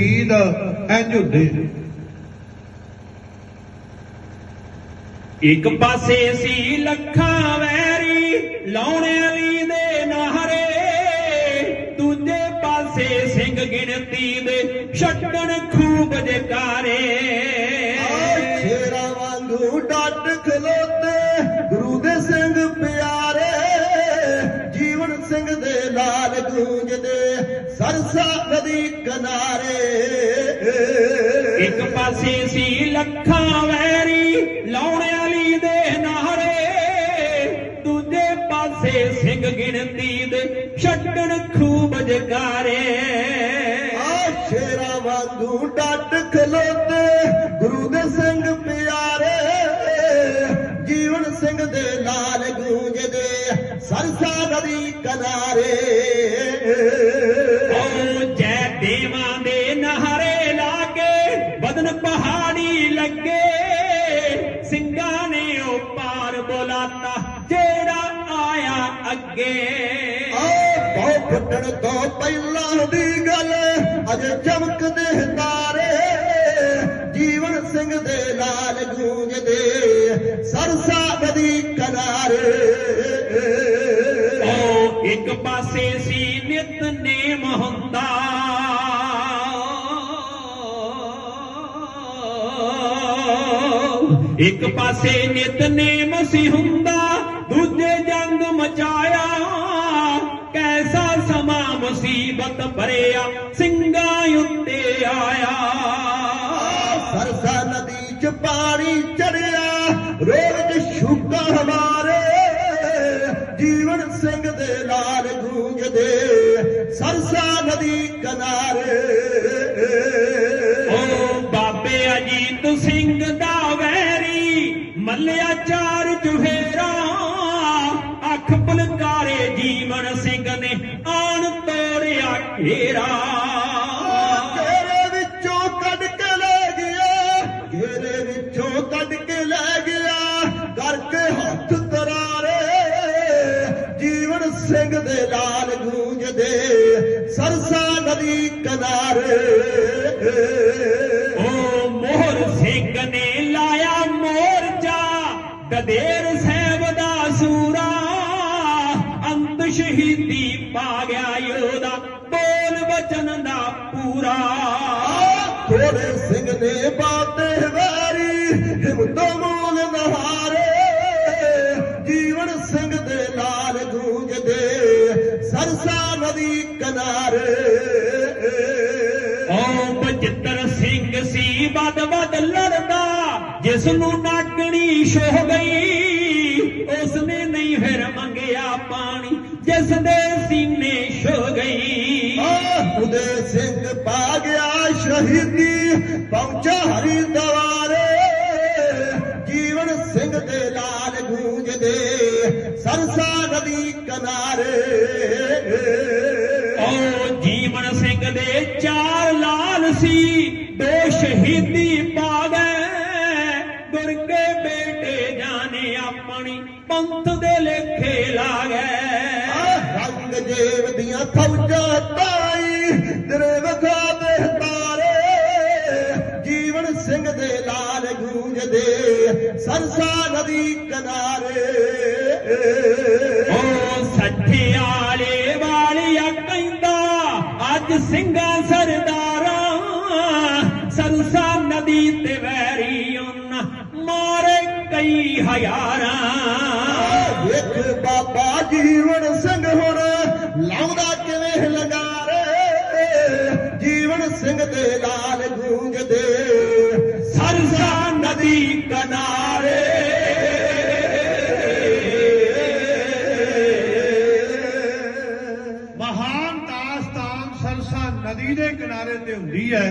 ਈਦ ਇੰਜ ਹੁੰਦੇ ਇੱਕ ਪਾਸੇ ਸੀ ਲੱਖਾਂ ਵੈਰੀ ਲਾਉਣ ਸਿੰਘ ਦੇ ਲਾਲ ਗੂੰਜਦੇ ਸਰਸਾ ਨਦੀ ਕਿਨਾਰੇ। ਇੱਕ ਪਾਸੇ ਸੀ ਲੱਖਾਂ ਵੈਰੀ ਲਾਉਣੇ ਅਲੀ ਦੇ ਨਾਰੇ ਦੂਜੇ ਪਾਸੇ ਸਿੰਘ ਗਿਣਤੀ ਦੇ ਛੱਡਣ ਖੂਬ ਜਕਾਰੇ ਆ ਸ਼ੇਰਾਂ ਵਾਂਗੂ ਡਟ ਖਲੋਤੇ ਗੁਰੂ ਦੇ ਸਿੰਘ ਪਿਆਰੇ। ਜੀਵਨ ਸਿੰਘ ਦੇ ਗੂੰਜਦੇ ਨਦੀ ਕਿਨਾਰੇ। ਓ ਜੈ ਦੇਵਾਂ ਦੇ ਨਹਰੇ ਲਾਗੇ ਬਦਨ ਪਹਾੜੀ ਲੱਗੇ। ਸਿੰਘਾਂ ਨੇ ਉਹ ਪਾਰ ਬੋਲਾਤਾ ਜਿਹੜਾ ਆਇਆ ਅੱਗੇ। ਆਹ ਬਹੁ ਫੁੱਟਣ ਤੋਂ ਪਹਿਲਾਂ ਦੀ ਗੱਲ ਅਜੇ ਚਮਕਦੇ ਤਾਰੇ। ਇੱਕ ਪਾਸੇ ਸੀ ਨਿਤਨੇਮ ਹੁੰਦਾ। ਇੱਕ ਪਾਸੇ ਨਿਤਨੇਮ ਸੀ ਹੁੰਦਾ, ਦੂਜੇ ਜੰਗ ਮਚਾਇਆ। ਕੈਸਾ ਸਮਾਂ ਮੁਸੀਬਤ ਭਰਿਆ, ਸਿੰਘਾਂ ਉੱਤੇ ਆਇਆ। ਸਰਸਾ ਨਦੀ ਚ ਪਾਣੀ ਚੜਿਆ ਰੋਗ ਚ ਸ਼ੁਕਾ ਹਮਾਰੇ ਜੀਵਨ ਸਿੰਘ ਦੇ ਲਾਲ ਗੂੰਜਦੇ ਸਰਸਾ ਨਦੀ ਕਿਨਾਰੇ ਸਿੰਘ ਦੇ ਲਾਲ ਗੂੰਜਦੇ ਸਰਸਾ ਨਦੀ ਕਿਨਾਰੇ। ਓ ਮੋਹਰ ਸਿੰਘ ਨੇ ਲਾਇਆ ਮੋਰਚਾ ਗਦੇਰ ਸਾਹਿਬ ਦਾ ਸੂਰਾ। ਅੰਤ ਸ਼ਹੀਦੀ ਪਾ ਗਿਆ ਯੋਧਾ ਬੋਲ ਵਚਨ ਦਾ ਪੂਰਾ। ਥੋੜੇ ਸਿੰਘ ਨੇ ਬਾਤੇ ਕਿਨਾਰੇ ਬਚਿੱਤਰ ਸਿੰਘ ਸੀ, ਵੱਧ ਵੱਧ ਲੜਦਾ। ਜਿਸ ਨੂੰ ਨਾਗਣੀ ਛੋ ਗਈ ਉਸ ਨੇ ਨਹੀਂ ਫਿਰ ਮੰਗਿਆ ਪਾਣੀ। ਜਿਸ ਦੇ ਸੀਨੇ ਛੋ ਗਈ। ਆਹ ਸਿੰਘ ਪਾ ਗਿਆ ਸ਼ਹੀਦੀ, ਪਹੁੰਚਾ ਹਰੀ ਦਵਾਰੇ। ਜੀਵਨ ਸਿੰਘ ਦੇ ਲਾਲ ਗੂੰਜਦੇ, ਸਰਸਾ ਨਦੀ ਕਿਨਾਰੇ। ਓ ਜੀਵਨ ਸਿੰਘ ਦੇ ਚਾਰ ਲਾਲ ਸੀ, ਦੋ ਸ਼ਹੀਦੀ ਪਾ ਗੁਰ ਕੇ ਬੇਟੇ ਜਾਣੇ ਆਪਣੀ ਪੰਥ ਦੇ ਲੇਖੇ ਲਾ ਗਏ ਰੰਗ ਜੇਬ ਦੀਆਂ ਫੌਜਾਂ ਤਾਈ ਤੇਰੇ ਵਖਾ ਦੇ ਤਾਰੇ। ਜੀਵਨ ਸਿੰਘ ਦੇ ਲਾਲ ਗੂੰਜਦੇ, ਸਰਸਾ ਨਦੀ ਕਿਨਾਰੇ। ਅੱਜ ਸਿੰਘਾਂ ਸਰਦਾਰਾਂ, ਸਰਸਾ ਨਦੀ ਤੇ ਵੈਰੀ ਉਹਨਾਂ ਮਾਰੇ ਕਈ ਹਜ਼ਾਰਾਂ। ਵੇਖ ਬਾਬਾ ਜੀਵਨ ਸਿੰਘ ਹੁਣ ਲਾਉਂਦਾ ਕਿਵੇਂ ਲਗਾਰੇ? ਜੀਵਨ ਸਿੰਘ ਦੇ ਲਾਲ ਗੂੰਜਦੇ, ਸਰਸਾ ਨਦੀ ਕਿਨਾਰੇ ਨਦੀ ਦੇ ਕਿਨਾਰੇ ਤੇ ਹੁੰਦੀ ਹੈ।